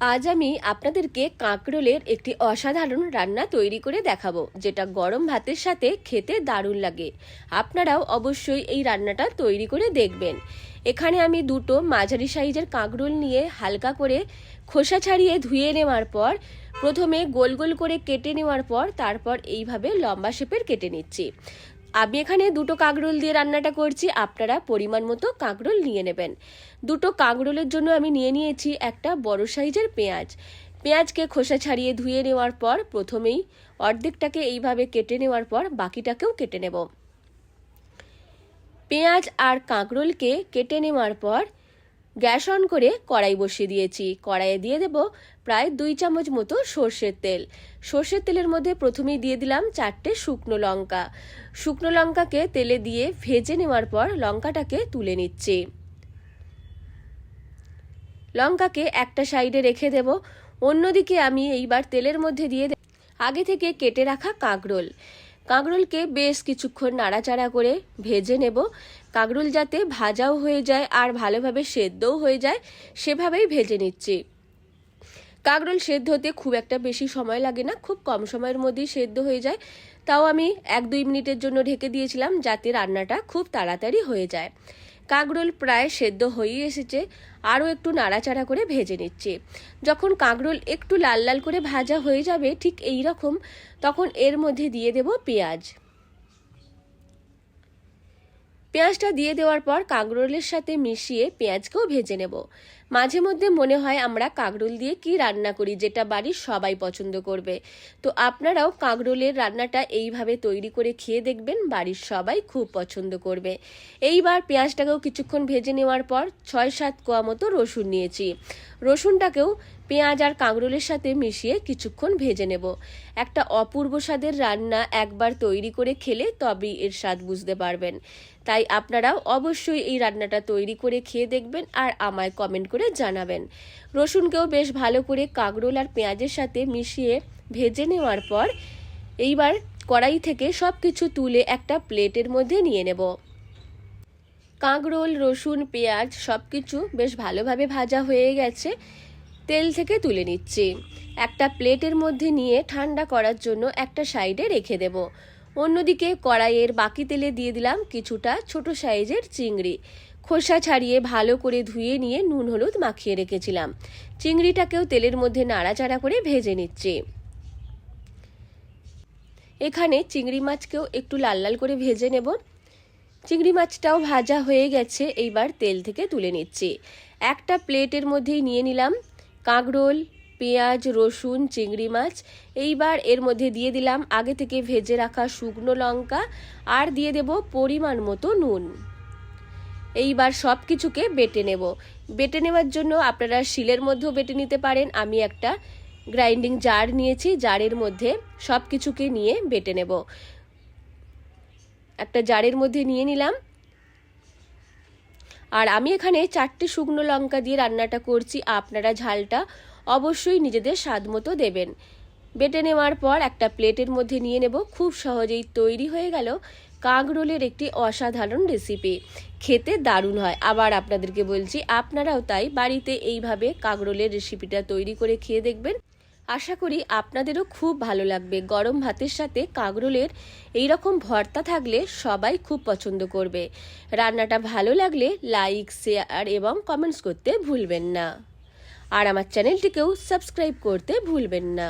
আজ আমি আপনাদেরকে কাঁকরোলের একটি অসাধারণ রান্না তৈরি করে দেখাবো, যেটা গরম ভাতের সাথে খেতে দারুণ লাগে। আপনারাও অবশ্যই এই রান্নাটা তৈরি করে দেখবেন। এখানে আমি দুটো মাঝারি সাইজের কাঁকরোল নিয়ে হালকা করে খোসা ছাড়িয়ে ধুয়ে নেওয়ার পর, প্রথমে গোল গোল করে কেটে নেওয়ার পর, তারপর এইভাবে লম্বা শেপের কেটে নিচ্ছি। আমি এখানে দুটো কাঁকরোল দিয়ে রান্নাটা করছি, আপনারা পরিমাণ মতো কাঁকরোল নিয়ে নেবেন। দুটো কাঁকরোলের জন্য আমি নিয়ে নিয়েছি একটা বড় সাইজের পেঁয়াজ। পেঁয়াজকে খোসা ছাড়িয়ে ধুয়ে নেওয়ার পর প্রথমেই অর্ধেকটাকে এইভাবে কেটে নেওয়ার পর বাকিটাকেও কেটে নেব। পেঁয়াজ আর কাঁকরোলকে কেটে নেওয়ার পর গ্যাস অন করে কড়াই বসিয়ে দিয়েছি। কড়াইয়ে দিয়ে দেব প্রায় দুই চামচ মতো সর্ষের তেল। সর্ষের তেলের মধ্যে প্রথমেই দিয়ে দিলাম চারটে শুকনো লঙ্কা। শুকনো লঙ্কাকে তেলে দিয়ে ভেজে নেওয়ার পর লঙ্কাটাকে তুলে নিচ্ছি। লঙ্কাকে একটা সাইডে রেখে দেব। অন্যদিকে আমি এইবার তেলের মধ্যে দিয়ে আগে থেকে কেটে রাখা কাঁকরোল। কাঁকরোলকে বেশ কিছুক্ষণ নাড়াচাড়া করে ভেজে নেব। কাঁকরোল যাতে ভাজাও হয়ে যায় আর ভালোভাবে সেদ্ধও হয়ে যায়, সেভাবেই ভেজে নিচ্ছি। কাঁকরোল সেদ্ধ হতে খুব একটা বেশি সময় লাগে না, খুব কম সময়ের মধ্যেই সেদ্ধ হয়ে যায়। তাও আমি এক দুই মিনিটের জন্য ঢেকে দিয়েছিলাম যাতে রান্নাটা খুব তাড়াতাড়ি হয়ে যায়। কাঁকরোল প্রায় সেদ্ধ হয়ে এসেছে, আরও একটু নাড়াচাড়া করে ভেজে নিচ্ছে। যখন কাঁকরোল একটু লাল লাল করে ভাজা হয়ে যাবে ঠিক এই রকম, তখন এর মধ্যে দিয়ে দেব পেঁয়াজ। পেঁয়াজটা দিয়ে দেওয়ার পর কাঁকরোলের সাথে মিশিয়ে পেঁয়াজকেও ভেজে নেব। মাঝে মধ্যে মনে হয় আমরা কাঁকরোল দিয়ে কি রান্না করি, যেটা বাড়ির সবাই পছন্দ করবে। তো আপনারাও কাঁকরোলের রান্নাটা এইভাবে তৈরি করে খেয়ে দেখবেন, বাড়ির সবাই খুব পছন্দ করবে। এইবার পেঁয়াজটাকেও কিছুক্ষণ ভেজে নেওয়ার পর ছয় সাত কোয়া মতো রসুন নিয়েছি। রসুনটাকেও পেঁয়াজ আর কাঁকরোলের সাথে মিশিয়ে কিছুক্ষণ ভেজে নেব। একটা অপূর্ব স্বাদের রান্না একবার তৈরি করে খেলে তবেই এর স্বাদ বুঝতে পারবেন। তাই আপনারাও অবশ্যই এই রান্নাটা তৈরি করে খেয়ে দেখবেন আর আমায় কমেন্ট করে জানাবেন। রসুনকেও বেশ ভালো করে কাঁকরোল আর পেঁয়াজের সাথে মিশিয়ে ভেজে নেওয়ার পর এইবার কড়াই থেকে সব কিছু তুলে একটা প্লেটের মধ্যে নিয়ে নেব। কাঁকরোল, রসুন, পেঁয়াজ সব কিছু বেশ ভালোভাবে ভাজা হয়ে গেছে। তেল থেকে তুলে নিচ্ছি। একটা প্লেটের মধ্যে নিয়ে ঠান্ডা করার জন্য একটা সাইডে রেখে দেব। অন্যদিকে কড়াইয়ের বাকি তেলে দিয়ে দিলাম কিছুটা ছোট সাইজের চিংড়ি। খোসা ছাড়িয়ে ভালো করে ধুয়ে নিয়ে নুন হলুদ মাখিয়ে রেখেছিলাম। চিংড়িটাকেও তেলের মধ্যে নাড়াচাড়া করে ভেজে নিচ্ছি। এখানে চিংড়ি মাছকেও একটু লাল লাল করে ভেজে নেব। চিংড়ি মাছটাও ভাজা হয়ে গেছে, এইবার তেল থেকে তুলে নিচ্ছি। একটা প্লেটের মধ্যেই নিয়ে নিলাম কাঁকরোল, পেঁয়াজ, রসুন, চিংড়ি মাছ। এইবার এর মধ্যে দিয়ে দিলাম আগে থেকে ভেজে রাখা শুকনো লঙ্কা আর দিয়ে দেব পরিমাণ মতো নুন। এইবার সব কিছুকে বেটে নেব। বেটে নেওয়ার জন্য আপনারা শিলের মধ্যেও বেটে নিতে পারেন। আমি একটা গ্রাইন্ডিং জার নিয়েছি, জারের মধ্যে সব কিছুকে নিয়ে বেটে নেব। একটা জারের মধ্যে নিয়ে নিলাম। আর আমি এখানে চারটে শুকনো লঙ্কা দিয়ে রান্নাটা করছি। আপনারা ঝালটা অবশ্যই নিজেদের স্বাদ মতো দেবেন। বেটে নেওয়ার পর একটা প্লেটের মধ্যে নিয়ে নেব। খুব সহজেই তৈরি হয়ে গেল। কাঁকরোলের একটি অসাধারণ রেসিপি খেতে দারুণ হয়। আবার আপনাদেরকে বলছি, আপনারাও তাই বাড়িতে এইভাবে কাঁকরোলের রেসিপিটা তৈরি করে খেয়ে দেখবেন। আশা করি আপনাদেরও খুব ভালো লাগবে। গরম ভাতের সাথে কাঁকরোলের এইরকম ভর্তা থাকলে সবাই খুব পছন্দ করবে। রান্নাটা ভালো লাগলে লাইক শেয়ার এবং কমেন্টস করতে ভুলবেন না। আর আমার চ্যানেলটিকেও সাবস্ক্রাইব করতে ভুলবেন না।